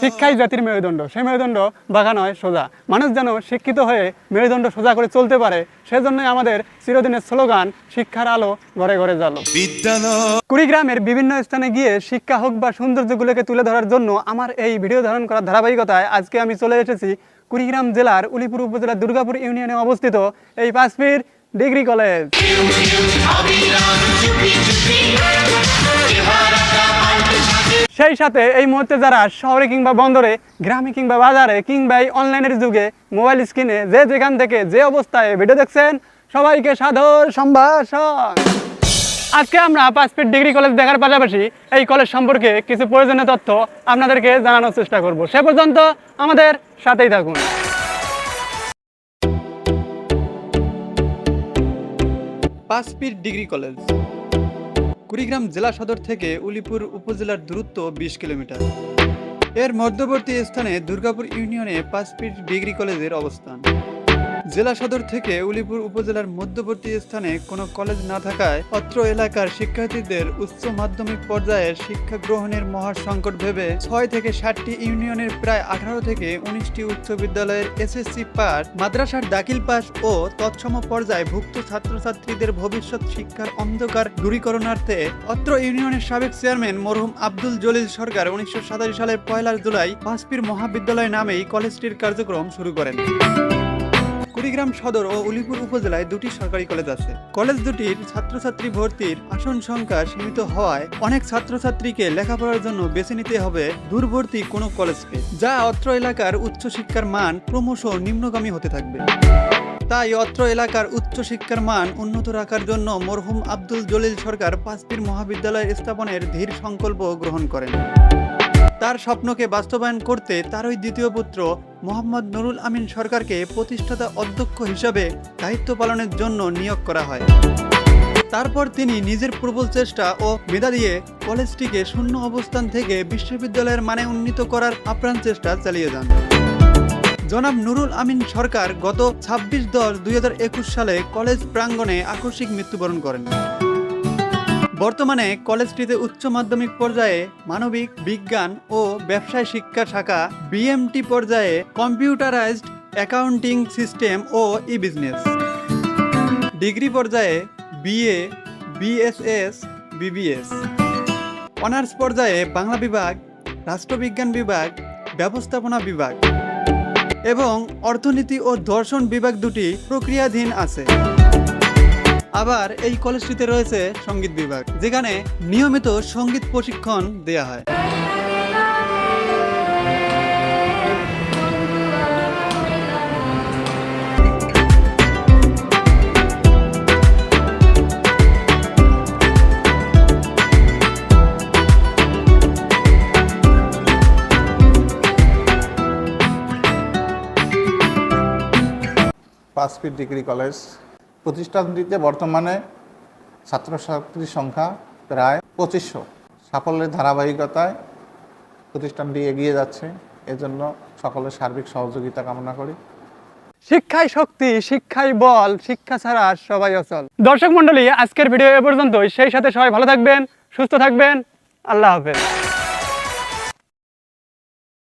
শিক্ষাই জাতির মেরুদণ্ড মেরুদণ্ড নয় সোজা মানুষ যেন শিক্ষিত হয়ে মেরুদণ্ড সোজা করে চলতে পারে সেজন্যই আমাদের চিরদিনের স্লোগান শিক্ষার আলো ঘরে ঘরে জালো কুড়িগ্রামের বিভিন্ন স্থানে গিয়ে শিক্ষা হোক বা সৌন্দর্যগুলোকে তুলে ধরার জন্য আমার এই ভিডিও ধারণ করার ধারাবাহিকতায় আজকে আমি চলে এসেছি কুড়িগ্রাম জেলার উলিপুর উপজেলার দুর্গাপুর ইউনিয়নে অবস্থিত এই পাঁচপির ডিগ্রি কলেজ সেই সাথে এই মুহূর্তে যারা শহরে কিংবা বন্দরে, গ্রামে কিংবা বাজারে, কিংবা এই অনলাইনের যুগে মোবাইল স্ক্রিনে যে যেখান থেকে যে অবস্থায় ভিডিও দেখছেন, সবাইকে সাদর সম্ভাষণ। আজকে আমরা পাঁচ ফিট ডিগ্রি কলেজ দেখার পাশাপাশি এই কলেজ সম্পর্কে কিছু প্রয়োজনীয় তথ্য আপনাদেরকে জানানোর চেষ্টা করব। সে পর্যন্ত আমাদের সাথেই থাকুন। পাঁচ ফিট ডিগ্রি কলেজ কুড়িগ্রাম জেলা সদর থেকে উলিপুর উপজেলার দূরত্ব বিশ কিলোমিটার। এর মধ্যবর্তী স্থানে দুর্গাপুর ইউনিয়নে পাঁচ ফিট ডিগ্রি কলেজের অবস্থান। জেলা সদর থেকে উলিপুর উপজেলার মধ্যবর্তী স্থানে কোনো কলেজ না থাকায় অত্র এলাকার শিক্ষার্থীদের উচ্চ মাধ্যমিক পর্যায়ে শিক্ষা গ্রহণের মহা সংকট ভেবে ছয় থেকে ষাটটি ইউনিয়নের প্রায় আঠারো থেকে উনিশটি উচ্চ বিদ্যালয়ের এসএসসি পাস মাদ্রাসার দাখিল পাস ও তৎসম পর্যায়ে ভুক্ত ছাত্রছাত্রীদের ভবিষ্যৎ শিক্ষার অন্ধকার দূরীকরণার্থে অত্র ইউনিয়নের সাবেক চেয়ারম্যান মরহুম আব্দুল জলিল সরকার উনিশশো সাতাশি সালের পয়লা জুলাই পাঁচপির মহাবিদ্যালয় নামেই কলেজটির কার্যক্রম শুরু করেন। কুড়িগ্রাম সদর ও উলিপুর উপজেলায় দুটি সরকারি কলেজ আছে। কলেজ দুটির ছাত্রছাত্রী ভর্তির আসন সংখ্যা সীমিত হওয়ায় অনেক ছাত্রছাত্রীকে লেখাপড়ার জন্য বেছে নিতে হবে দূরবর্তী কোনো কলেজকে, যা অত্র এলাকার উচ্চশিক্ষার মান ক্রমশ নিম্নগামী হতে থাকবে। তাই অত্র এলাকার উচ্চশিক্ষার মান উন্নত রাখার জন্য মরহুম আব্দুল জলিল সরকার পাঁচটির মহাবিদ্যালয় স্থাপনের ধীর সংকল্প গ্রহণ করেন। তার স্বপ্নকে বাস্তবায়ন করতে তার ওই দ্বিতীয় পুত্র মোহাম্মদ নুরুল আমিন সরকারকে প্রতিষ্ঠাতা অধ্যক্ষ হিসাবে দায়িত্ব পালনের জন্য নিয়োগ করা হয়। তারপর তিনি নিজের প্রবল চেষ্টা ও মেধা দিয়ে কলেজটিকে শূন্য অবস্থান থেকে বিশ্ববিদ্যালয়ের মানে উন্নীত করার আপ্রাণ চেষ্টা চালিয়ে যান। জনাব নুরুল আমিন সরকার গত ছাব্বিশ দশ দুই সালে কলেজ প্রাঙ্গণে আকস্মিক মৃত্যুবরণ করেন। বর্তমানে কলেজটিতে উচ্চ মাধ্যমিক পর্যায়ে মানবিক, বিজ্ঞান ও ব্যবসায় শিক্ষা শাখা বিএমটি পর্যায়ে কম্পিউটারাইজড অ্যাকাউন্টিং সিস্টেম ও ই বিজনেস ডিগ্রি পর্যায়ে বিএ, বিএসএস, বিবিএস। অনার্স পর্যায়ে বাংলা বিভাগ, রাষ্ট্রবিজ্ঞান বিভাগ, ব্যবস্থাপনা বিভাগ। এবং অর্থনীতি ও দর্শন বিভাগ দুটি প্রক্রিয়াধীন আছে। আবার এই কলেজটিতে রয়েছে সংগীত বিভাগ, যেখানে নিয়মিত সংগীত প্রশিক্ষণ দেয়া হয়। পাঁচ ফিট ডিগ্রি কলেজ প্রতিষ্ঠানটিতে বর্তমানে ছাত্রছাত্রীর সংখ্যা প্রায় পঁচিশশো। সাফল্যের ধারাবাহিকতায় প্রতিষ্ঠানটি এগিয়ে যাচ্ছে। এজন্য সকলের সার্বিক সহযোগিতা কামনা করি। শিক্ষাই শক্তি, শিক্ষাই বল, শিক্ষা ছাড়া সবাই অচল। দর্শক মন্ডলী আজকের ভিডিও এ পর্যন্তই। সেই সাথে সবাই ভালো থাকবেন, সুস্থ থাকবেন। আল্লাহ হাফেজ।